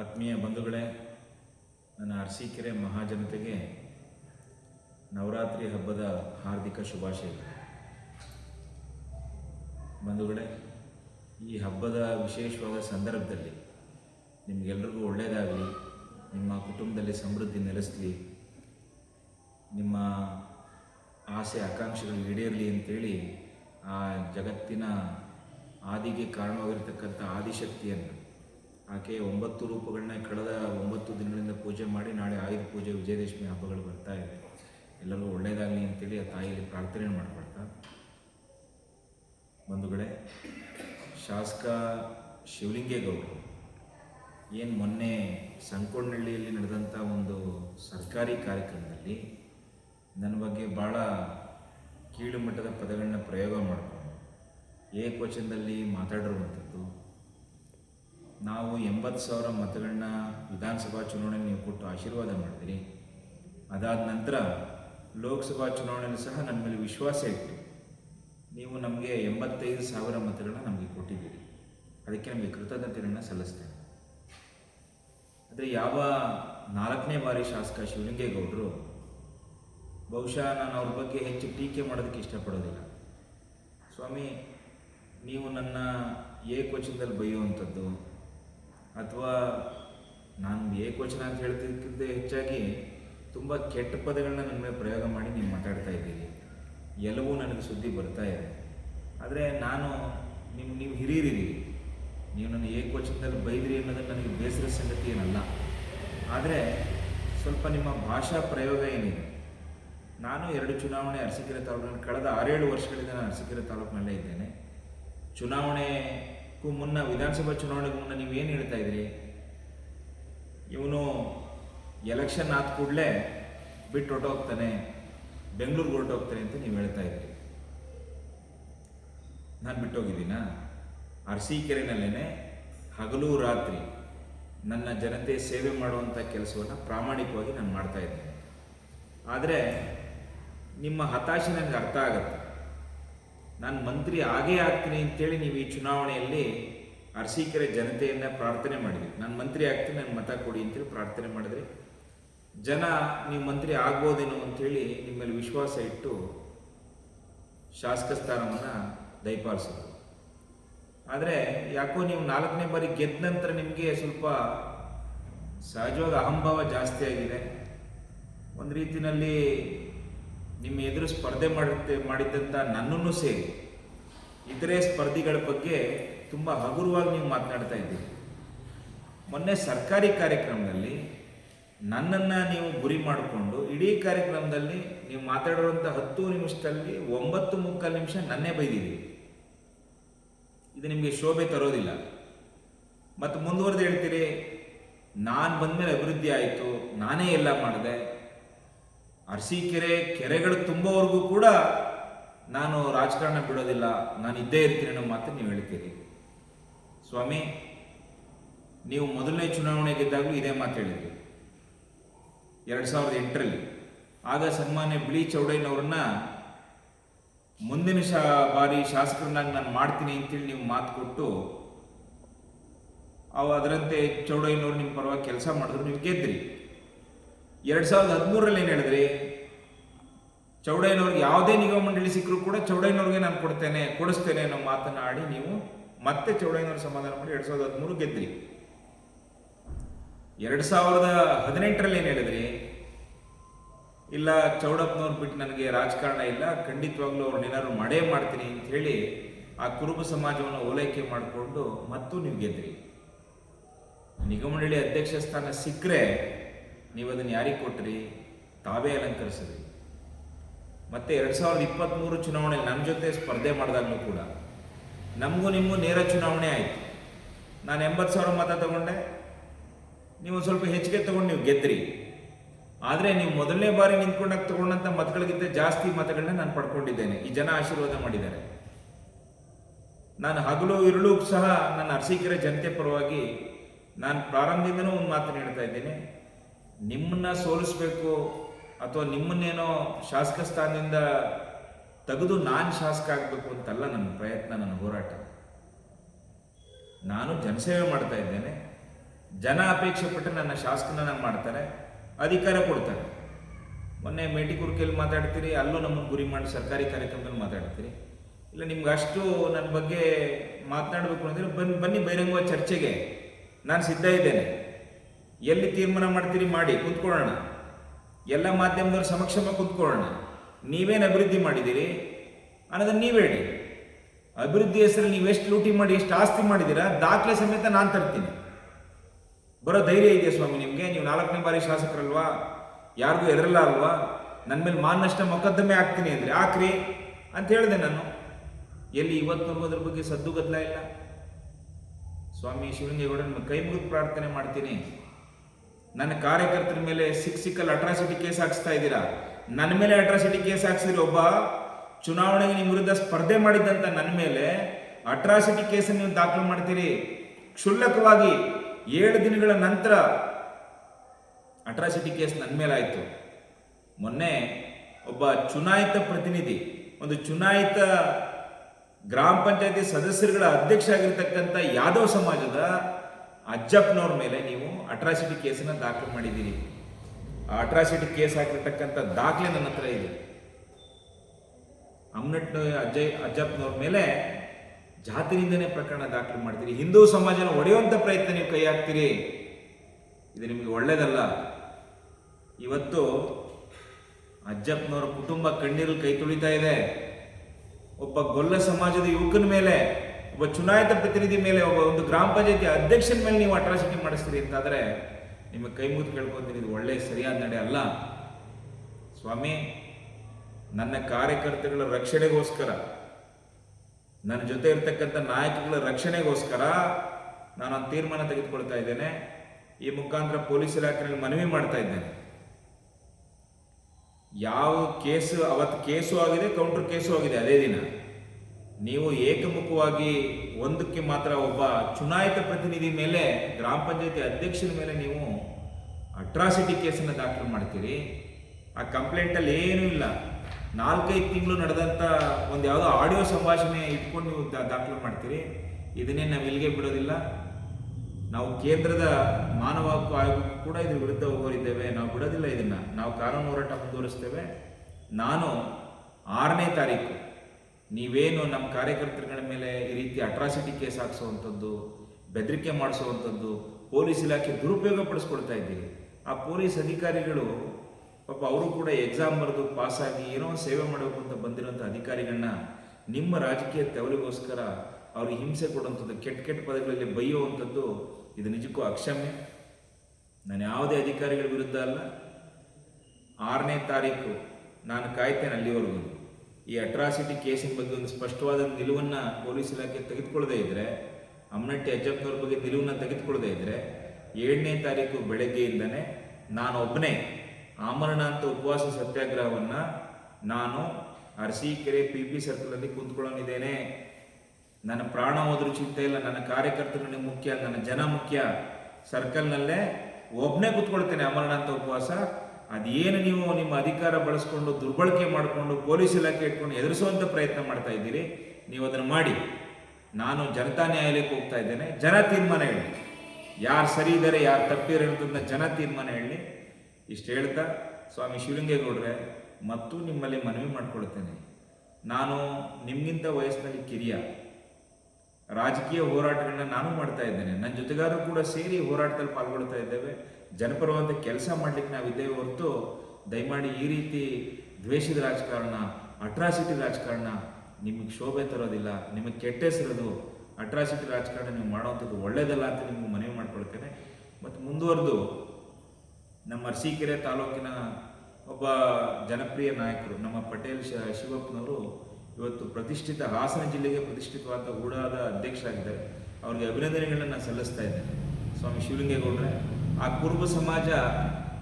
ಆತ್ಮೀಯ ಬಂಧುಗಳೇ, ನನ್ನ ಅರಸೀಕೆರೆ ಮಹಾಜನತೆಗೆ ನವರಾತ್ರಿ ಹಬ್ಬದ ಹಾರ್ದಿಕ ಶುಭಾಶಯಗಳು. ಬಂಧುಗಳೇ, ಈ ಹಬ್ಬದ ವಿಶೇಷವಾದ ಸಂದರ್ಭದಲ್ಲಿ ನಿಮಗೆಲ್ರಿಗೂ ಒಳ್ಳೆಯದಾಗಲಿ, ನಿಮ್ಮ ಕುಟುಂಬದಲ್ಲಿ ಸಮೃದ್ಧಿ ನೆಲೆಸಲಿ, ನಿಮ್ಮ ಆಸೆ ಆಕಾಂಕ್ಷೆಗಳು ಈಡೇರಲಿ ಅಂತೇಳಿ ಆ ಜಗತ್ತಿನ ಆದಿಗೆ ಕಾರಣವಾಗಿರ್ತಕ್ಕಂಥ ಆದಿಶಕ್ತಿಯನ್ನು ಆಕೆ ಒಂಬತ್ತು ರೂಪಗಳನ್ನ ಕಳೆದ ಒಂಬತ್ತು ದಿನಗಳಿಂದ ಪೂಜೆ ಮಾಡಿ ನಾಳೆ ಆಯುಧ ಪೂಜೆ, ವಿಜಯದಶಮಿ ಹಬ್ಬಗಳು ಬರ್ತಾ ಇದೆ ಎಲ್ಲರಿಗೂ ಒಳ್ಳೆಯದಾಗಲಿ ಅಂತೇಳಿ ಆ ತಾಯಿಯಲ್ಲಿ ಪ್ರಾರ್ಥನೆ ಮಾಡ್ಕೊಳ್ತಾ. ಬಂಧುಗಳೇ, ಶಾಸಕ ಶಿವಲಿಂಗೇಗೌಡರು, ಏನು ಮೊನ್ನೆ ಸಂಕೋಣಹಳ್ಳಿಯಲ್ಲಿ ನಡೆದಂಥ ಒಂದು ಸರ್ಕಾರಿ ಕಾರ್ಯಕ್ರಮದಲ್ಲಿ ನನ್ನ ಬಗ್ಗೆ ಭಾಳ ಕೀಳು ಮಟ್ಟದ ಪದಗಳನ್ನ ಪ್ರಯೋಗ ಮಾಡಿಕೊಂಡು ಏಕವಚನದಲ್ಲಿ ಮಾತಾಡಿರುವಂಥದ್ದು ನಾವು ಎಂಬತ್ತು ಸಾವಿರ ಮತಗಳನ್ನ ವಿಧಾನಸಭಾ ಚುನಾವಣೆಗೆ ನೀವು ಕೊಟ್ಟು ಆಶೀರ್ವಾದ ಮಾಡಿದಿರಿ. ಅದಾದ ನಂತರ ಲೋಕಸಭಾ ಚುನಾವಣೆಯಲ್ಲಿ ಸಹ ನನ್ನ ಮೇಲೆ ವಿಶ್ವಾಸ ಇತ್ತು ನೀವು ನಮಗೆ ಎಂಬತ್ತೈದು ಸಾವಿರ ಮತಗಳನ್ನ ನಮಗೆ ಕೊಟ್ಟಿದ್ದೀರಿ. ಅದಕ್ಕೆ ನಮಗೆ ಕೃತಜ್ಞತೆಗಳನ್ನ ಸಲ್ಲಿಸ್ತೇನೆ. ಆದರೆ ಯಾವ ನಾಲ್ಕನೇ ಬಾರಿ ಶಾಸಕ ಶಿವಲಿಂಗೇಗೌಡರು ಬಹುಶಃ ನಾನು ಅವ್ರ ಬಗ್ಗೆ ಹೆಚ್ಚು ಟೀಕೆ ಮಾಡೋದಕ್ಕೆ ಇಷ್ಟಪಡೋದಿಲ್ಲ. ಸ್ವಾಮಿ, ನೀವು ನನ್ನ ಏಕವಚನದಲ್ಲಿ ಬೈಯುವಂಥದ್ದು ಅಥವಾ ನಾನು ಏಕವಚನ ಅಂತ ಹೇಳ್ತಿದ್ದಕ್ಕಿಂತ ಹೆಚ್ಚಾಗಿ ತುಂಬ ಕೆಟ್ಟ ಪದಗಳನ್ನ ನನ್ನ ಮೇಲೆ ಪ್ರಯೋಗ ಮಾಡಿ ನೀವು ಮಾತಾಡ್ತಾ ಇದ್ದೀರಿ. ಎಲ್ಲವೂ ನನಗೆ ಸುದ್ದಿ ಬರ್ತಾ ಇದೆ. ಆದರೆ ನಾನು ನಿಮ್ಮ ನೀವು ಹಿರಿಯರಿದ್ದೀರಿ ನೀವು ನನ್ನ ಏಕವಚನದಲ್ಲಿ ಬೈದ್ರಿ ಅನ್ನೋದು ನನಗೆ ಬೇಸರ ಸಂಗತಿ ಏನಲ್ಲ. ಆದರೆ ಸ್ವಲ್ಪ ನಿಮ್ಮ ಭಾಷಾ ಪ್ರಯೋಗ ಏನಿದೆ. ನಾನು ಎರಡು ಚುನಾವಣೆ ಅರಸೀಕೆರೆ ತಾಲೂಕಿನಲ್ಲಿ ಕಳೆದ ಆರೇಳು ವರ್ಷಗಳಿಂದ ನಾನು ಅರಸೀಕೆರೆ ತಾಲೂಕಿನಲ್ಲೇ ಇದ್ದೇನೆ. ಚುನಾವಣೆಗೂ ಮುನ್ನ ವಿಧಾನಸಭಾ ಚುನಾವಣೆಗೂ ಮುನ್ನ ನೀವು ಏನು ಹೇಳ್ತಾ ಇದ್ರಿ? ಇವನು ಎಲೆಕ್ಷನ್ ಆದ ಕೂಡಲೇ ಬಿಟ್ಟು ಹೊರಟೋಗ್ತಾನೆ, ಬೆಂಗಳೂರಿಗೆ ಹೊರಟೋಗ್ತಾನೆ ಅಂತ ನೀವು ಹೇಳ್ತಾ ಇದ್ರಿ. ನಾನು ಬಿಟ್ಟೋಗಿದ್ದೀನಾ? ಅರಸೀಕೆರೆನಲ್ಲೇ ಹಗಲು ರಾತ್ರಿ ನನ್ನ ಜನತೆ ಸೇವೆ ಮಾಡುವಂಥ ಕೆಲಸವನ್ನು ಪ್ರಾಮಾಣಿಕವಾಗಿ ನಾನು ಮಾಡ್ತಾ ಇದ್ದೇನೆ. ಆದರೆ ನಿಮ್ಮ ಹತಾಶೆ ನನಗೆ ಅರ್ಥ ಆಗುತ್ತೆ. ನಾನು ಮಂತ್ರಿ ಆಗೇ ಆಗ್ತೀನಿ ಅಂತೇಳಿ ನೀವು ಈ ಚುನಾವಣೆಯಲ್ಲಿ ಅರಸೀಕೆರೆ ಜನತೆಯನ್ನು ಪ್ರಾರ್ಥನೆ ಮಾಡಿದ್ರಿ. ನಾನು ಮಂತ್ರಿ ಆಗ್ತೀನಿ, ನನ್ನ ಮತ ಕೊಡಿ ಅಂತೇಳಿ ಪ್ರಾರ್ಥನೆ ಮಾಡಿದ್ರಿ. ಜನ ನೀವು ಮಂತ್ರಿ ಆಗ್ಬೋದೇನೋ ಅಂಥೇಳಿ ನಿಮ್ಮಲ್ಲಿ ಮೇಲೆ ವಿಶ್ವಾಸ ಇಟ್ಟು ಶಾಸಕ ಸ್ಥಾನವನ್ನು ದಯಪಾಲಿಸಿದ್ರು. ಆದರೆ ಯಾಕೋ ನೀವು ನಾಲ್ಕನೇ ಬಾರಿ ಗೆದ್ದ ನಂತರ ನಿಮಗೆ ಸ್ವಲ್ಪ ಸಹಜವಾಗಿ ಅಹಂಭಾವ ಜಾಸ್ತಿ ಆಗಿದೆ. ಒಂದು ರೀತಿಯಲ್ಲಿ ನಿಮ್ಮ ಎದುರು ಸ್ಪರ್ಧೆ ಮಾಡುತ್ತೆ ಮಾಡಿದ್ದಂಥ ನನ್ನನ್ನು ಸೇರಿ, ಇತರೆ ಸ್ಪರ್ಧಿಗಳ ಬಗ್ಗೆ ತುಂಬ ಹಗುರವಾಗಿ ನೀವು ಮಾತನಾಡ್ತಾ ಇದ್ದೀರಿ. ಮೊನ್ನೆ ಸರ್ಕಾರಿ ಕಾರ್ಯಕ್ರಮದಲ್ಲಿ ನನ್ನನ್ನು ನೀವು ಗುರಿ ಮಾಡಿಕೊಂಡು, ಇಡೀ ಕಾರ್ಯಕ್ರಮದಲ್ಲಿ ನೀವು ಮಾತಾಡಿರುವಂಥ ಹತ್ತು ನಿಮಿಷದಲ್ಲಿ ಒಂಬತ್ತು ಮುಕ್ಕಾಲು ನಿಮಿಷ ನನ್ನೇ ಬೈದಿದ್ದೀರಿ. ಇದು ನಿಮಗೆ ಶೋಭೆ ತರೋದಿಲ್ಲ. ಮತ್ತು ಮುಂದುವರೆದು ಹೇಳ್ತೀರಿ, ನಾನು ಬಂದಮೇಲೆ ಅಭಿವೃದ್ಧಿ ಆಯಿತು, ನಾನೇ ಎಲ್ಲ ಮಾಡಿದೆ ಅರಸೀಕೆರೆ ಕೆರೆಗಳು ತುಂಬವರೆಗೂ ಕೂಡ ನಾನು ರಾಜಕಾರಣ ಬಿಡೋದಿಲ್ಲ. ನಾನು ಇದ್ದೇ ಇರ್ತೀನಿ ಅನ್ನೋ ಮಾತು ನೀವು ಹೇಳ್ತೀರಿ ಸ್ವಾಮಿ, ನೀವು ಮೊದಲನೇ ಚುನಾವಣೆ ಗೆದ್ದಾಗಲೂ ಇದೇ ಮಾತು ಹೇಳಿದ್ರಿ. ಎರಡು ಸಾವಿರದ ಎಂಟರಲ್ಲಿ ಆಗ ಸನ್ಮಾನ್ಯ ಬಿಳಿ ಚೌಡಯ್ಯನವ್ರನ್ನ ಮುಂದಿನ ಶಾ, ಬಾರಿ ಶಾಸಕರನ್ನಾಗಿ ನಾನು ಮಾಡ್ತೀನಿ ಅಂತೇಳಿ ನೀವು ಮಾತು ಕೊಟ್ಟು, ಅವು ಅದರಂತೆ ಚೌಡಯ್ಯನವ್ರು ನಿಮ್ಮ ಪರವಾಗಿ ಕೆಲಸ ಮಾಡಿದ್ರು, ನೀವು ಗೆದ್ರಿ ಎರಡು ಸಾವಿರದ ಹದಿಮೂರರಲ್ಲಿ ಏನು ಹೇಳಿದ್ರಿ? ಚೌಡಯ್ಯನವ್ರಿಗೆ ಯಾವುದೇ ನಿಗಮ ಮಂಡಳಿ ಸಿಕ್ಕರೂ ಕೂಡ ಚೌಡಯ್ಯನವ್ರಿಗೆ ನಾನು ಕೊಡ್ತೇನೆ, ಕೊಡಿಸ್ತೇನೆ ಅನ್ನೋ ಮಾತನ್ನ ಆಡಿ ನೀವು ಮತ್ತೆ ಚೌಡಯ್ಯನವ್ರ ಸಮಾಧಾನ ಮಾಡಿ ಎರಡು ಸಾವಿರದ ಹದಿಮೂರು ಗೆದ್ರಿ. ಎರಡು ಸಾವಿರದ ಹದಿನೆಂಟರಲ್ಲಿ ಏನು ಹೇಳಿದ್ರಿ? ಇಲ್ಲ, ಚೌಡಪ್ಪನವ್ರು ಬಿಟ್ಟು ನನಗೆ ರಾಜಕಾರಣ ಇಲ್ಲ, ಖಂಡಿತವಾಗ್ಲೂ ಅವ್ರನ್ನೇನಾದ್ರು ಮಾಡೇ ಮಾಡ್ತೀನಿ ಅಂತ ಹೇಳಿ ಆ ಕುರುಬ ಸಮಾಜವನ್ನು ಓಲೈಕೆ ಮಾಡಿಕೊಂಡು ಮತ್ತು ನೀವು ಗೆದ್ರಿ. ನಿಗಮಂಡಳಿ ಅಧ್ಯಕ್ಷ ಸ್ಥಾನ ಸಿಕ್ಕರೆ ನೀವು ಅದನ್ನು ಯಾರಿಗೆ ಕೊಟ್ಟ್ರಿ ತಾವೇ ಅಲಂಕರಿಸಿದ್ರಿ. ಮತ್ತೆ ಎರಡು ಸಾವಿರದ ಇಪ್ಪತ್ತ್ಮೂರು ಚುನಾವಣೆಯಲ್ಲಿ ನನ್ನ ಜೊತೆ ಸ್ಪರ್ಧೆ ಮಾಡಿದಾಗಲೂ ಕೂಡ ನಮಗೂ ನಿಮಗೂ ನೇರ ಚುನಾವಣೆ ಆಯಿತು. ನಾನು ಎಂಬತ್ತು ಸಾವಿರ ಮತ ತಗೊಂಡೆ. ನೀವು ಸ್ವಲ್ಪ ಹೆಚ್ಚಿಗೆ ತಗೊಂಡು ನೀವು ಗೆದ್ರಿ. ಆದರೆ ನೀವು ಮೊದಲನೇ ಬಾರಿ ನಿಂತ್ಕೊಂಡಾಗ ತಗೊಂಡಂಥ ಮತಗಳಿಗಿಂತ ಜಾಸ್ತಿ ಮತಗಳನ್ನ ನಾನು ಪಡ್ಕೊಂಡಿದ್ದೇನೆ. ಈ ಜನ ಆಶೀರ್ವಾದ ಮಾಡಿದ್ದಾರೆ. ನಾನು ಹಗಲು ಇರುಳು ಸಹ ನನ್ನ ಅರಸೀಕೆರೆ ಜನತೆ ಪರವಾಗಿ ನಾನು ಪ್ರಾರಂಭದಿಂದನೂ ಒಂದು ಮಾತನ್ನು ಹೇಳ್ತಾ ಇದ್ದೀನಿ. ನಿಮ್ಮನ್ನ ಸೋಲಿಸ್ಬೇಕು ಅಥವಾ ನಿಮ್ಮನ್ನೇನೋ ಶಾಸಕ ಸ್ಥಾನದಿಂದ ತೆಗೆದು ನಾನು ಶಾಸಕ ಆಗಬೇಕು ಅಂತಲ್ಲ ನನ್ನ ಪ್ರಯತ್ನ, ನನ್ನ ಹೋರಾಟ. ನಾನು ಜನಸೇವೆ ಮಾಡ್ತಾ ಇದ್ದೇನೆ. ಜನ ಅಪೇಕ್ಷೆ ಪಟ್ಟರೆ ನನ್ನ ಶಾಸಕನ ಮಾಡ್ತಾರೆ, ಅಧಿಕಾರ ಕೊಡ್ತಾರೆ. ಮೊನ್ನೆ ಮೇಟಿ ಕುರ್ಕೆಯಲ್ಲಿ ಮಾತಾಡ್ತೀರಿ, ಅಲ್ಲೂ ನಮ್ಮನ್ನು ಗುರಿ ಮಾಡಿ ಸರ್ಕಾರಿ ಕಾರ್ಯಕ್ರಮದಲ್ಲಿ ಮಾತಾಡ್ತೀರಿ. ಇಲ್ಲ, ನಿಮ್ಗೆ ಅಷ್ಟು ನನ್ನ ಬಗ್ಗೆ ಮಾತನಾಡಬೇಕು ಅಂದರೆ ಬನ್ನಿ ಬನ್ನಿ ಬಹಿರಂಗವಾದ ಚರ್ಚೆಗೆ. ನಾನು ಸಿದ್ಧ ಇದ್ದೇನೆ. ಎಲ್ಲಿ ತೀರ್ಮಾನ ಮಾಡ್ತೀರಿ ಮಾಡಿ, ಕುಂತ್ಕೊಳ್ಳೋಣ. ಎಲ್ಲ ಮಾಧ್ಯಮದವ್ರ ಸಮಕ್ಷಮ ಕುಂತ್ಕೊಳ್ಳೋಣ. ನೀವೇನು ಅಭಿವೃದ್ಧಿ ಮಾಡಿದ್ದೀರಿ? ಅನ್ನೋದನ್ನು ನೀವು ಹೇಳಿ. ಅಭಿವೃದ್ಧಿ ಹೆಸರಲ್ಲಿ ನೀವು ಎಷ್ಟು ಲೂಟಿ ಮಾಡಿ, ಎಷ್ಟು ಆಸ್ತಿ ಮಾಡಿದ್ದೀರಾ? ದಾಖಲೆ ಸಮೇತ ನಾನು ತರ್ತೀನಿ. ಬರೋ ಧೈರ್ಯ ಇದೆಯಾ ಸ್ವಾಮಿ ನಿಮಗೆ? ನೀವು ನಾಲ್ಕನೇ ಬಾರಿ ಶಾಸಕರಲ್ವಾ? ಯಾರಿಗೂ ಎದರಲ್ಲ ಅಲ್ವಾ? ನನ್ನ ಮೇಲೆ ಮಾನಷ್ಟ ಮೊಕದ್ದಮೆ ಆಗ್ತೀನಿ ಅಂದರೆ ಹಾಕ್ರಿ ಅಂತ ಹೇಳಿದೆ ನಾನು. ಎಲ್ಲಿ ಇವತ್ತು ಅದ್ರ ಬಗ್ಗೆ ಸದ್ದು ಗದ್ದಲ ಇಲ್ಲ. ಸ್ವಾಮಿ ಶಿವಲಿಂಗೇಗೌಡ ಕೈ ಮುಗಿದು ಪ್ರಾರ್ಥನೆ ಮಾಡ್ತೀನಿ. ನನ್ನ ಕಾರ್ಯಕರ್ತರ ಮೇಲೆ ಸಿಕ್ ಸಿಕ್ಕಲ್ಲಿ ಅಟ್ರಾಸಿಟಿ ಕೇಸ್ ಹಾಕಿಸ್ತಾ ಇದ್ದೀರಾ? ನನ್ನ ಮೇಲೆ ಅಟ್ರಾಸಿಟಿ ಕೇಸ್ ಹಾಕ್ಸಿದ್ರೆ ಒಬ್ಬ ಚುನಾವಣೆಗೆ ನಿಮ್ಮ ವಿರುದ್ಧ ಸ್ಪರ್ಧೆ ಮಾಡಿದ್ದಂಥ ನನ್ನ ಮೇಲೆ ಅಟ್ರಾಸಿಟಿ ಕೇಸನ್ನು ನೀವು ದಾಖಲು ಮಾಡ್ತೀರಿ. ಕ್ಷುಲ್ಲಕವಾಗಿ ಏಳು ದಿನಗಳ ನಂತರ ಅಟ್ರಾಸಿಟಿ ಕೇಸ್ ನನ್ನ ಮೇಲಾಯಿತು ಮೊನ್ನೆ ಒಬ್ಬ ಚುನಾಯಿತ ಪ್ರತಿನಿಧಿ, ಒಂದು ಚುನಾಯಿತ ಗ್ರಾಮ ಪಂಚಾಯತಿ ಸದಸ್ಯರುಗಳ ಅಧ್ಯಕ್ಷ ಆಗಿರ್ತಕ್ಕಂಥ ಯಾದವ್ ಸಮಾಜದ ಅಜ್ಜಪ್ಪನವ್ರ ಮೇಲೆ ನೀವು ಅಟ್ರಾಸಿಟಿ ಕೇಸನ್ನು ದಾಖಲು ಮಾಡಿದ್ದೀರಿ. ಆ ಅಟ್ರಾಸಿಟಿ ಕೇಸ್ ಹಾಕಿರ್ತಕ್ಕಂಥ ದಾಖಲೆ ನನ್ನ ಹತ್ರ ಇದೆ. ಅಮ್ನಟ್ ಅಜ್ಜಯ್ ಅಜ್ಜಪ್ಪನವ್ರ ಮೇಲೆ ಜಾತಿನಿಂದನೇ ಪ್ರಕರಣ ದಾಖಲು ಮಾಡ್ತೀರಿ. ಹಿಂದೂ ಸಮಾಜನ ಒಡೆಯುವಂಥ ಪ್ರಯತ್ನ ನೀವು ಕೈ ಹಾಕ್ತೀರಿ. ಇದು ನಿಮಗೆ ಒಳ್ಳೇದಲ್ಲ. ಇವತ್ತು ಅಜ್ಜಪ್ಪನವರ ಕುಟುಂಬ ಕಣ್ಣೀರು ಕೈ ತುಳಿತಾ ಇದೆ. ಒಬ್ಬ ಗೊಲ್ಲ ಸಮಾಜದ ಯುವಕನ ಮೇಲೆ ಒಬ್ಬ ಚುನಾಯಿತ ಪ್ರತಿನಿಧಿ ಮೇಲೆ ಒಬ್ಬ ಒಂದು ಗ್ರಾಮ ಪಂಚಾಯತಿ ಅಧ್ಯಕ್ಷನ ಮೇಲೆ ನೀವು ಅಟ್ರಾಸಿಟಿ ಮಾಡಿಸ್ತೀರಿ ಅಂತಾದರೆ ನಿಮಗೆ ಕೈ ಮುಗಿದು ಕೇಳ್ಕೊತೀನಿ, ಇದು ಒಳ್ಳೆ ಸರಿಯಾದ ನಡೆ ಅಲ್ಲ. ಸ್ವಾಮಿ, ನನ್ನ ಕಾರ್ಯಕರ್ತಗಳ ರಕ್ಷಣೆಗೋಸ್ಕರ, ನನ್ನ ಜೊತೆ ಇರ್ತಕ್ಕಂಥ ನಾಯಕಗಳ ರಕ್ಷಣೆಗೋಸ್ಕರ ನಾನು ತೀರ್ಮಾನ ತೆಗೆದುಕೊಳ್ತಾ ಇದ್ದೇನೆ. ಈ ಮುಖಾಂತರ ಪೊಲೀಸ್ ಇಲಾಖೆಯಲ್ಲಿ ಮನವಿ ಮಾಡ್ತಾ ಇದ್ದೇನೆ. ಯಾವ ಕೇಸು, ಅವತ್ತು ಕೇಸು ಆಗಿದೆ ಕೌಂಟರ್ ಕೇಸು ಆಗಿದೆ ಅದೇ ದಿನ. ನೀವು ಏಕಮುಖವಾಗಿ ಒಂದಕ್ಕೆ ಮಾತ್ರ ಒಬ್ಬ ಚುನಾಯಿತ ಪ್ರತಿನಿಧಿ ಮೇಲೆ, ಗ್ರಾಮ ಪಂಚಾಯತಿ ಅಧ್ಯಕ್ಷನ ಮೇಲೆ ನೀವು ಅಟ್ರಾಸಿಟಿ ಕೇಸನ್ನು ದಾಖಲು ಮಾಡ್ತೀರಿ. ಆ ಕಂಪ್ಲೇಂಟಲ್ಲಿ ಏನೂ ಇಲ್ಲ. ನಾಲ್ಕೈದು ತಿಂಗಳು ನಡೆದಂಥ ಒಂದು ಯಾವುದೋ ಆಡಿಯೋ ಸಂಭಾಷಣೆ ಇಟ್ಕೊಂಡು ನೀವು ದಾಖಲು ಮಾಡ್ತೀರಿ. ಇದನ್ನೇ ನಾವು ಇಲ್ಲಿಗೆ ಬಿಡೋದಿಲ್ಲ. ನಾವು ಕೇಂದ್ರದ ಮಾನವ ಹಕ್ಕು ಆಯೋಗಕ್ಕೂ ಕೂಡ ಇದ್ರ ವಿರುದ್ಧ ಹೋಗೋರಿದ್ದೇವೆ. ನಾವು ಬಿಡೋದಿಲ್ಲ ಇದನ್ನು. ನಾವು ಕಾನೂನು ಹೋರಾಟ ಮುಂದುವರಿಸ್ತೇವೆ. ನಾನು ಆರನೇ ತಾರೀಕು ನೀವೇನು ನಮ್ಮ ಕಾರ್ಯಕರ್ತರುಗಳ ಮೇಲೆ ಈ ರೀತಿ ಅಟ್ರಾಸಿಟಿ ಕೇಸ್ ಹಾಕ್ಸುವಂಥದ್ದು, ಬೆದರಿಕೆ ಮಾಡಿಸುವಂಥದ್ದು ಪೊಲೀಸ್ ಇಲಾಖೆ ದುರುಪಯೋಗ ಪಡಿಸ್ಕೊಳ್ತಾ ಇದ್ದೀರಿ. ಆ ಪೊಲೀಸ್ ಅಧಿಕಾರಿಗಳು, ಪಾಪ ಅವರು ಕೂಡ ಎಕ್ಸಾಮ್ ಬರೆದು ಪಾಸಾಗಿ ಏನೋ ಸೇವೆ ಮಾಡಬೇಕು ಅಂತ ಬಂದಿರೋಂಥ ಅಧಿಕಾರಿಗಳನ್ನ ನಿಮ್ಮ ರಾಜಕೀಯ ತೆವಲಿಗೋಸ್ಕರ ಅವ್ರಿಗೆ ಹಿಂಸೆ ಕೊಡುವಂಥದ್ದು, ಕೆಟ್ಟ ಕೆಟ್ಟ ಪದಗಳಲ್ಲಿ ಬೈಯುವಂಥದ್ದು, ಇದು ನಿಜಕ್ಕೂ ಅಕ್ಷಮ್ಯ. ನಾನು ಯಾವುದೇ ಅಧಿಕಾರಿಗಳ ವಿರುದ್ಧ ಅಲ್ಲ. ಆರನೇ ತಾರೀಕು ನಾನು ಕಾಯ್ತೇನೆ ಅಲ್ಲಿವರೆಗೂ. ಈ ಅಟ್ರಾಸಿಟಿ ಕೇಸಿನ ಬಗ್ಗೆ ಒಂದು ಸ್ಪಷ್ಟವಾದ ನಿಲುವನ್ನು ಪೊಲೀಸ್ ಇಲಾಖೆ ತೆಗೆದುಕೊಳ್ಳದೇ ಇದ್ದರೆ ಅಮ್ಮನಟ್ಟಿ ಅಜ್ಜಪ್ಪನವ್ರ ಬಗ್ಗೆ ನಿಲುವನ್ನು ತೆಗೆದುಕೊಳ್ಳದೇ ಇದ್ದರೆ ಏಳನೇ ತಾರೀಕು ಬೆಳಗ್ಗೆಯಿಂದನೇ ನಾನು ಒಬ್ಬನೇ ಆಮರಣ ಅಂತ ಉಪವಾಸ ಸತ್ಯಾಗ್ರಹವನ್ನು ನಾನು ಅರಸೀಕೆರೆ ಪಿ ಪಿ ಸರ್ಕಲಲ್ಲಿ ಕುಂತ್ಕೊಳ್ಳೋನಿದ್ದೇನೆ. ನನ್ನ ಪ್ರಾಣ ಹೋದ್ರೂ ಚಿಂತೆ ಇಲ್ಲ, ನನ್ನ ಕಾರ್ಯಕರ್ತರು ಮುಖ್ಯ, ನನ್ನ ಜನ ಮುಖ್ಯ ಸರ್ಕಲ್ನಲ್ಲೇ ಒಬ್ಬನೇ ಕುತ್ಕೊಳ್ತೇನೆ ಅಮರಣ ಅಂತ ಉಪವಾಸ. ಅದೇನು ನೀವು ನಿಮ್ಮ ಅಧಿಕಾರ ಬಳಸ್ಕೊಂಡು ದುರ್ಬಳಕೆ ಮಾಡಿಕೊಂಡು ಪೊಲೀಸ್ ಇಲಾಖೆ ಇಟ್ಕೊಂಡು ಎದುರಿಸುವಂಥ ಪ್ರಯತ್ನ ಮಾಡ್ತಾ ಇದ್ದೀರಿ, ನೀವು ಅದನ್ನು ಮಾಡಿ. ನಾನು ಜನತಾ ನ್ಯಾಯಾಲಯಕ್ಕೆ ಹೋಗ್ತಾ ಇದ್ದೇನೆ, ಜನ ತೀರ್ಮಾನ ಹೇಳಿ. ಯಾರು ಸರಿ ಇದ್ದಾರೆ ಯಾರು ತಪ್ಪಿದ್ದಾರೆ ಜನ ತೀರ್ಮಾನ ಹೇಳಿ. ಇಷ್ಟು ಹೇಳ್ತಾ ಸ್ವಾಮಿ ಶಿವಲಿಂಗೇಗೌಡ್ರೆ, ಮತ್ತು ನಿಮ್ಮಲ್ಲಿ ಮನವಿ ಮಾಡಿಕೊಳ್ತೇನೆ. ನಾನು ನಿಮ್ಮಿಂದ ವಯಸ್ಸಿನಲ್ಲಿ ಕಿರಿಯ. ರಾಜಕೀಯ ಹೋರಾಟಗಳನ್ನ ನಾನು ಮಾಡ್ತಾ ಇದ್ದೇನೆ. ನನ್ನ ಜೊತೆಗಾರರು ಕೂಡ ಸೇರಿ ಹೋರಾಟದಲ್ಲಿ ಪಾಲ್ಗೊಳ್ತಾ ಇದ್ದೇವೆ. ಜನಪರವಾದ ಕೆಲಸ ಮಾಡ್ಲಿಕ್ಕೆ ನಾವಿದ್ದೇವೆ ಹೊರತು ದಯಮಾಡಿ ಈ ರೀತಿ ದ್ವೇಷದ ರಾಜಕಾರಣ ಅಟ್ರಾಸಿಟಿ ರಾಜಕಾರಣ ನಿಮಗೆ ಶೋಭೆ ತರೋದಿಲ್ಲ, ನಿಮಗೆ ಕೆಟ್ಟ ಹೆಸರದು ಅಟ್ರಾಸಿಟಿ ರಾಜಕಾರಣ ನೀವು ಮಾಡೋವಂಥದ್ದು ಒಳ್ಳೇದಲ್ಲ ಅಂತ ನಿಮಗೆ ಮನವಿ ಮಾಡ್ಕೊಳ್ತೇನೆ. ಮತ್ತು ಮುಂದುವರೆದು ನಮ್ಮ ಅರಸೀಕೆರೆ ತಾಲೂಕಿನ ಒಬ್ಬ ಜನಪ್ರಿಯ ನಾಯಕರು, ನಮ್ಮ ಪಟೇಲ್ ಶ, ಶಿವಪ್ಪನವರು ಇವತ್ತು ಪ್ರತಿಷ್ಠಿತ ಹಾಸನ ಜಿಲ್ಲೆಗೆ ಪ್ರತಿಷ್ಠಿತವಾದ ಗೂಡಾದ ಅಧ್ಯಕ್ಷರಾಗಿದ್ದಾರೆ. ಅವ್ರಿಗೆ ಅಭಿನಂದನೆಗಳನ್ನು ನಾನು ಸಲ್ಲಿಸ್ತಾ ಇದ್ದೇನೆ. ಸ್ವಾಮಿ ಶಿವಲಿಂಗೇಗೌಡ್ರೆ ಆ ಕುರುಬ ಸಮಾಜ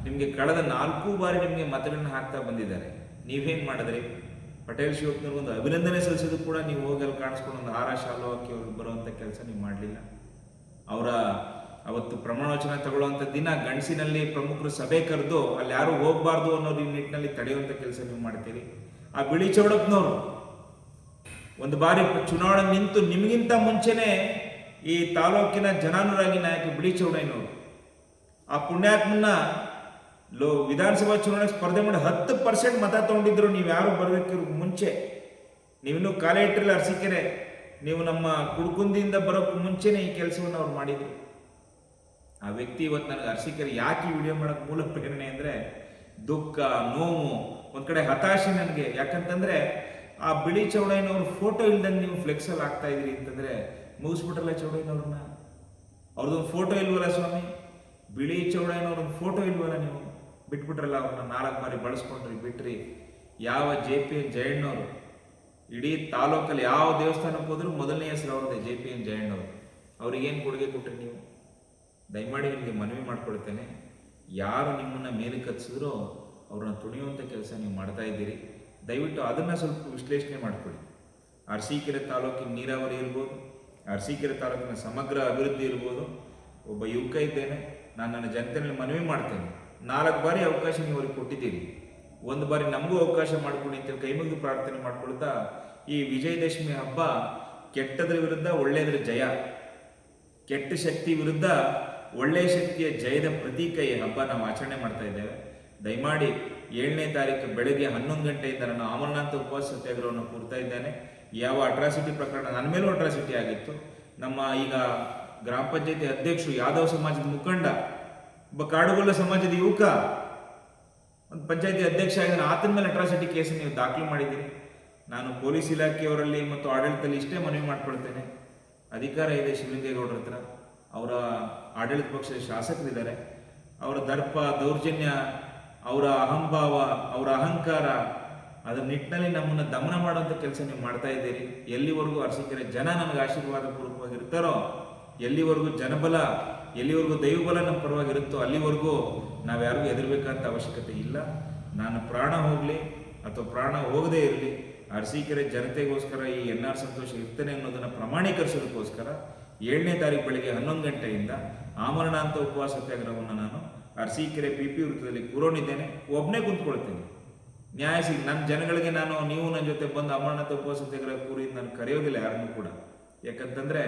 ನಿಮಗೆ ಕಳೆದ ನಾಲ್ಕು ಬಾರಿ ನಿಮಗೆ ಮತಗಳನ್ನ ಹಾಕ್ತಾ ಬಂದಿದ್ದಾರೆ. ನೀವೇನು ಮಾಡಿದ್ರಿ? ಪಟೇಲ್ ಶಿವಪ್ಪನವ್ರಿಗೆ ಒಂದು ಅಭಿನಂದನೆ ಸಲ್ಲಿಸೋದು ಕೂಡ ನೀವು ಹೋಗಿ ಅಲ್ಲಿ ಕಾಣಿಸ್ಕೊಂಡು ಒಂದು ಹಾರ ಶಾಲು ಹಾಕಿ ಅವ್ರಿಗೆ ಬರುವಂಥ ಕೆಲಸ ನೀವು ಮಾಡಲಿಲ್ಲ. ಅವರ ಅವತ್ತು ಪ್ರಮಾಣ ವಚನ ತಗೊಳ್ಳುವಂಥ ದಿನ ಗಂಡಸಿನಲ್ಲಿ ಪ್ರಮುಖರು ಸಭೆ ಕರೆದು ಅಲ್ಲಿ ಯಾರು ಹೋಗಬಾರ್ದು ಅನ್ನೋ ನಿಟ್ಟಿನಲ್ಲಿ ತಡೆಯುವಂಥ ಕೆಲಸ ನೀವು ಮಾಡ್ತೀರಿ. ಆ ಬಿಳಿ ಚೌಡಪ್ಪನವರು ಒಂದು ಬಾರಿ ಚುನಾವಣೆ ನಿಂತು ನಿಮಗಿಂತ ಮುಂಚೆನೆ ಈ ತಾಲೂಕಿನ ಜನಾನುರಾಗಿ ನಾಯಕ ಬಿಳಿ ಚೌಡಯ್ಯನವರು ಆ ಪುಣ್ಯಾತ್ಮನ ಲೋ ವಿಧಾನಸಭಾ ಚುನಾವಣೆ ಸ್ಪರ್ಧೆ ಮಾಡಿ ಹತ್ತು ಪರ್ಸೆಂಟ್ ಮತ ತಗೊಂಡಿದ್ರು ನೀವು ಯಾರು ಬರೋದಕ್ಕೆ ಮುಂಚೆ. ನೀವಿನ್ನೂ ಕಾಲೇ ಇಟ್ಟಿರಲಿಲ್ಲ ಅರಸಿಕೆರೆ. ನೀವು ನಮ್ಮ ಕುಡ್ಕುಂದಿಯಿಂದ ಬರೋಕ್ಕೆ ಮುಂಚೆನೇ ಈ ಕೆಲಸವನ್ನು ಅವ್ರು ಮಾಡಿದ್ರು. ಆ ವ್ಯಕ್ತಿ ಇವತ್ತು ನನಗೆ ಅರಸಿಕೆರೆ ಯಾಕೆ ಈ ವಿಡಿಯೋ ಮಾಡೋಕ್ಕೆ ಮೂಲ ಪ್ರೇರಣೆ ಅಂದರೆ ದುಃಖ, ನೋವು, ಒಂದು ಕಡೆ ಹತಾಶೆ ನನಗೆ. ಯಾಕಂತಂದರೆ ಆ ಬಿಳಿ ಚೌಡಯ್ಯನವ್ರ ಫೋಟೋ ಇಲ್ದಂಗೆ ನೀವು ಫ್ಲೆಕ್ಸಲ್ಲಿ ಆಗ್ತಾ ಇದ್ರಿ ಅಂತಂದರೆ ಮುಗಿಸ್ಬಿಟ್ರಲ್ಲ ಚೌಡಯ್ಯನವ್ರನ್ನ? ಅವ್ರದ್ದು ಫೋಟೋ ಇಲ್ವಲ್ಲ ಸ್ವಾಮಿ? ಬಿಳಿ ಚೌಡಯ್ಯನವ್ರೊಂದು ಫೋಟೋ ಇಲ್ವಲ್ಲ ನೀವು? ಬಿಟ್ಬಿಟ್ರಲ್ಲ, ಅವ್ರನ್ನ ನಾಲ್ಕು ಬಾರಿ ಬಳಸ್ಕೊಂಡ್ರಿ ಬಿಟ್ರಿ. ಯಾವ ಜೆ ಪಿ ಎನ್ ಜಯಣ್ಣವರು ಇಡೀ ತಾಲೂಕಲ್ಲಿ ಯಾವ ದೇವಸ್ಥಾನಕ್ಕೆ ಹೋದ್ರು ಮೊದಲನೇ ಹೆಸರು ಅವ್ರದ್ದೇ ಜೆ ಪಿ ಎನ್ ಜಯಣ್ಣವರು ಅವ್ರಿಗೇನು ಕೊಡುಗೆ ಕೊಟ್ರಿ ನೀವು? ದಯಮಾಡಿ ನಿಮಗೆ ಮನವಿ ಮಾಡ್ಕೊಳ್ತೇನೆ. ಯಾರು ನಿಮ್ಮನ್ನು ಮೇಲೆ ಕತ್ಸಿದ್ರೋ ಅವ್ರನ್ನ ತುಣಿಯುವಂಥ ಕೆಲಸ ನೀವು ಮಾಡ್ತಾ ಇದ್ದೀರಿ. ದಯವಿಟ್ಟು ಅದನ್ನು ಸ್ವಲ್ಪ ವಿಶ್ಲೇಷಣೆ ಮಾಡಿಕೊಡಿ ಅರಸೀಕೆರೆ ತಾಲೂಕಿನ ನೀರಾವರಿ ಇರ್ಬೋದು, ಅರಸೀಕೆರೆ ತಾಲೂಕಿನ ಸಮಗ್ರ ಅಭಿವೃದ್ಧಿ ಇರ್ಬೋದು. ಒಬ್ಬ ಯುವಕ ಇದ್ದೇನೆ. ನಾನು ನನ್ನ ಜನತೆಯಲ್ಲಿ ಮನವಿ ಮಾಡ್ತೇನೆ. ನಾಲ್ಕು ಬಾರಿ ಅವಕಾಶ ನೀವು ಅವ್ರಿಗೆ ಕೊಟ್ಟಿದ್ದೀರಿ. ಒಂದು ಬಾರಿ ನಮಗೂ ಅವಕಾಶ ಮಾಡಿಕೊಡಿ ಅಂತೇಳಿ ಕೈ ಮುಗಿದು ಪ್ರಾರ್ಥನೆ ಮಾಡ್ಕೊಳ್ತಾ ಈ ವಿಜಯದಶಮಿ ಹಬ್ಬ ಕೆಟ್ಟದ್ರ ವಿರುದ್ಧ, ಒಳ್ಳೆಯದ್ರ ಜಯ. ಕೆಟ್ಟ ಶಕ್ತಿ ವಿರುದ್ಧ ಒಳ್ಳೆಯ ಶಕ್ತಿಯ ಜಯದ ಪ್ರತೀಕ ಈ ಹಬ್ಬ ನಾವು ಆಚರಣೆ ಮಾಡ್ತಾ ಇದ್ದೇವೆ. ದಯಮಾಡಿ ಏಳನೇ ತಾರೀಕು ಬೆಳಗ್ಗೆ ಹನ್ನೊಂದು ಗಂಟೆಯಿಂದ ನಾನು ಅಮರನಾಥ ಉಪವಾಸ ಸತ್ಯಾಗ್ರಹವನ್ನು ಕೂರ್ತಾ ಇದ್ದೇನೆ. ಯಾವ ಅಟ್ರಾಸಿಟಿ ಪ್ರಕರಣ, ನನ್ನ ಮೇಲೂ ಅಟ್ರಾಸಿಟಿ ಆಗಿತ್ತು. ನಮ್ಮ ಈಗ ಗ್ರಾಮ ಪಂಚಾಯತಿ ಅಧ್ಯಕ್ಷರು ಯಾದವ್ ಸಮಾಜದ ಮುಖಂಡ, ಒಬ್ಬ ಕಾಡುಗೊಲ್ಲ ಸಮಾಜದ ಯುವಕ, ಒಂದು ಪಂಚಾಯತಿ ಅಧ್ಯಕ್ಷ ಆಗಿದ್ದಾನೆ ಆತನ ಮೇಲೆ ಅಟ್ರಾಸಿಟಿ ಕೇಸ್ ನೀವು ದಾಖಲು ಮಾಡಿದ್ದೀರಿ. ನಾನು ಪೊಲೀಸ್ ಇಲಾಖೆಯವರಲ್ಲಿ ಮತ್ತು ಆಡಳಿತದಲ್ಲಿ ಇಷ್ಟೇ ಮನವಿ ಮಾಡ್ಕೊಳ್ತೇನೆ. ಅಧಿಕಾರ ಇದೆ ಶಿವಲಿಂಗೇಗೌಡರ ಹತ್ರ. ಅವರ ಆಡಳಿತ ಪಕ್ಷದ ಶಾಸಕರಿದ್ದಾರೆ. ಅವರ ದರ್ಪ, ದೌರ್ಜನ್ಯ, ಅವರ ಅಹಂಭಾವ, ಅವರ ಅಹಂಕಾರ, ಅದರ ನಿಟ್ಟಿನಲ್ಲಿ ನಮ್ಮನ್ನು ದಮನ ಮಾಡುವಂಥ ಕೆಲಸ ನೀವು ಮಾಡ್ತಾ ಇದ್ದೀರಿ. ಎಲ್ಲಿವರೆಗೂ ಅರಸಿಕೆರೆ ಜನ ನಮಗೆ ಆಶೀರ್ವಾದ ಪೂರ್ವಕವಾಗಿ ಇರ್ತಾರೋ ಎಲ್ಲಿವರೆಗೂ ಜನಬಲ, ಎಲ್ಲಿವರೆಗೂ ದೈವಬಲ ನಮ್ಮ ಪರವಾಗಿರುತ್ತೋ ಅಲ್ಲಿವರೆಗೂ ನಾವು ಯಾರಿಗೂ ಹೆದರ್ಬೇಕಂತ ಅವಶ್ಯಕತೆ ಇಲ್ಲ. ನಾನು ಪ್ರಾಣ ಹೋಗಲಿ ಅಥವಾ ಪ್ರಾಣ ಹೋಗದೇ ಇರಲಿ, ಅರಸೀಕೆರೆ ಜನತೆಗೋಸ್ಕರ ಈ ಎನ್ ಆರ್ ಸಂತೋಷ ಇರ್ತೇನೆ ಅನ್ನೋದನ್ನು ಪ್ರಮಾಣೀಕರಿಸೋದಕ್ಕೋಸ್ಕರ ಏಳನೇ ತಾರೀಕು ಬೆಳಿಗ್ಗೆ ಹನ್ನೊಂದು ಗಂಟೆಯಿಂದ ಆಮರಣಾಂತ ಉಪವಾಸ ಸತ್ಯಾಗ್ರಹವನ್ನು ನಾನು ಅರಸೀಕೆರೆ ಪಿ ಪಿ ವೃತ್ತದಲ್ಲಿ ಕೂರೋನಿದ್ದೇನೆ. ಒಬ್ಬನೇ ಕುಂತ್ಕೊಳ್ತೇನೆ. ನ್ಯಾಯ ಸಿಗ್ ನನ್ನ ಜನಗಳಿಗೆ ನಾನು, ನೀವು ನನ್ನ ಜೊತೆ ಬಂದು ಅಮರಣಾಂತ ಉಪವಾಸ ಸತ್ಯಾಗ್ರಹ ಕೂರಿ ನಾನು ಕರೆಯೋದಿಲ್ಲ ಯಾರನ್ನೂ ಕೂಡ. ಯಾಕಂತಂದ್ರೆ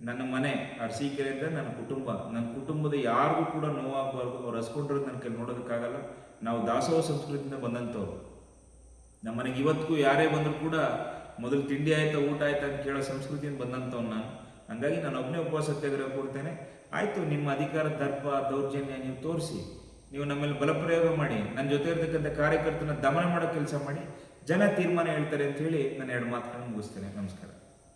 ನನ್ನ ಮನೆ, ಅರಸೀಕೆರೆ ಅಂದರೆ ನನ್ನ ಕುಟುಂಬ. ನನ್ನ ಕುಟುಂಬದ ಯಾರಿಗೂ ಕೂಡ ನೋವಾಗಬಾರ್ದು. ಅವ್ರು ಹಸ್ಕೊಂಡಿರೋದು ನನ್ನ ಕೈ ನೋಡೋದಕ್ಕಾಗಲ್ಲ. ನಾವು ದಾಸೋಹ ಸಂಸ್ಕೃತಿಯಿಂದ ಬಂದಂಥವ್ರು. ನಮ್ಮ ಮನೆಗೆ ಇವತ್ತಿಗೂ ಯಾರೇ ಬಂದರೂ ಕೂಡ ಮೊದಲು ತಿಂಡಿ ಆಯ್ತಾ, ಊಟ ಆಯ್ತಾ ಅಂತ ಕೇಳೋ ಸಂಸ್ಕೃತಿಯಿಂದ ಬಂದಂಥವ್ನು ನಾನು. ಹಂಗಾಗಿ ನಾನು ಒಬ್ಬನೇ ಉಪವಾಸ ಸತ್ಯಾಗ್ರಹ ಕೊಡ್ತೇನೆ. ಆಯಿತು, ನಿಮ್ಮ ಅಧಿಕಾರ, ದರ್ಪ, ದೌರ್ಜನ್ಯ ನೀವು ತೋರಿಸಿ. ನೀವು ನಮ್ಮಲ್ಲಿ ಬಲಪ್ರಯೋಗ ಮಾಡಿ. ನನ್ನ ಜೊತೆ ಇರತಕ್ಕಂಥ ಕಾರ್ಯಕರ್ತನ ದಮನ ಮಾಡೋ ಕೆಲಸ ಮಾಡಿ. ಜನ ತೀರ್ಮಾನ ಹೇಳ್ತಾರೆ ಅಂತ ಹೇಳಿ ನಾನು ಎರಡು ಮಾತುಗಳನ್ನು ಮುಗಿಸ್ತೇನೆ. ನಮಸ್ಕಾರ.